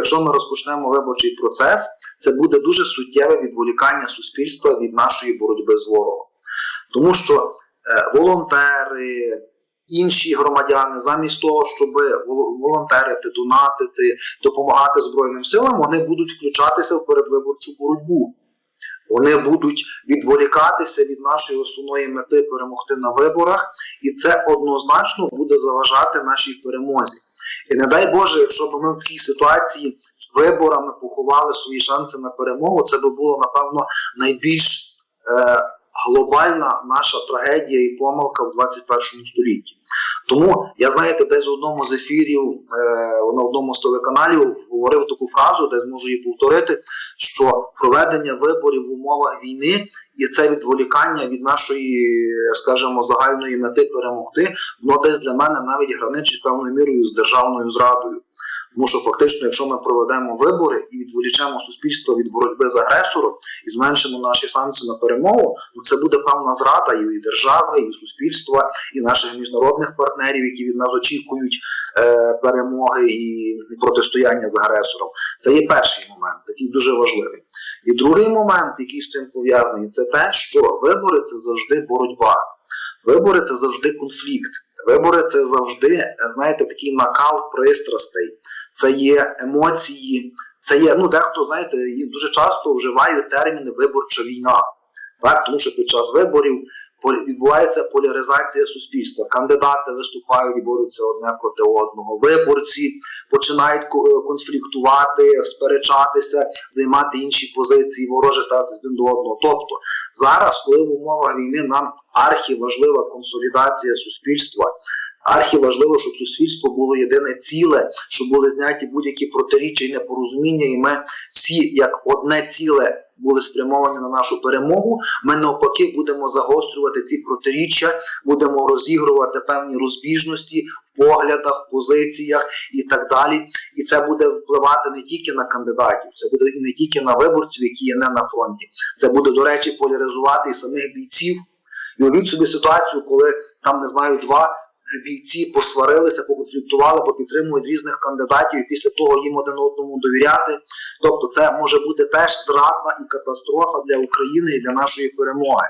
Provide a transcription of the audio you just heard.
якщо ми розпочнемо виборчий процес, це буде дуже суттєве відволікання суспільства від нашої боротьби з ворогом. Тому що е, волонтери, інші громадяни, замість того, щоб волонтерити, донатити, допомагати Збройним силам, вони будуть включатися в передвиборчу боротьбу. Вони будуть відволікатися від нашої основної мети перемогти на виборах, і це однозначно буде заважати нашій перемозі. І не дай Боже, якщо б ми в такій ситуації виборами поховали свої шанси на перемогу, це би було напевно найбільш е, глобальна наша трагедія і помилка в 21 столітті. Тому я знаєте, десь в одному з ефірів е, на одному з телеканалів говорив таку фразу, де зможу її повторити, що проведення виборів в умовах війни і це відволікання від нашої, скажімо, загальної мети перемогти, воно десь для мене навіть граничить певною мірою з державною зрадою. Тому що фактично, якщо ми проведемо вибори і відволічемо суспільство від боротьби з агресором і зменшимо наші шанси на перемогу, ну це буде певна зрада і держави, і суспільства, і наших міжнародних партнерів, які від нас очікують е, перемоги і протистояння з агресором. Це є перший момент, такий дуже важливий. І другий момент, який з цим пов'язаний, це те, що вибори це завжди боротьба. Вибори це завжди конфлікт. Вибори це завжди, знаєте, такий накал пристрастей. Це є емоції, це є, ну дехто, знаєте, дуже часто вживають терміни виборча війна. Так, тому що під час виборів відбувається поляризація суспільства. Кандидати виступають і борються одне проти одного. Виборці починають е, конфліктувати, сперечатися, займати інші позиції, вороже ставитись один до одного. Тобто зараз, коли в умовах війни нам архіважлива консолідація суспільства. Архіважливо, щоб суспільство було єдине ціле, щоб були зняті будь-які протиріччя і непорозуміння, і ми всі як одне ціле були спрямовані на нашу перемогу. Ми навпаки будемо загострювати ці протиріччя, будемо розігрувати певні розбіжності в поглядах, в позиціях і так далі. І це буде впливати не тільки на кандидатів, це буде і не тільки на виборців, які є не на фронті. Це буде, до речі, поляризувати і самих бійців. І уявіть собі ситуацію, коли там не знаю два бійці посварилися, поконфліктували, попідтримують різних кандидатів, і після того їм один одному довіряти. Тобто, це може бути теж зрадна і катастрофа для України і для нашої перемоги.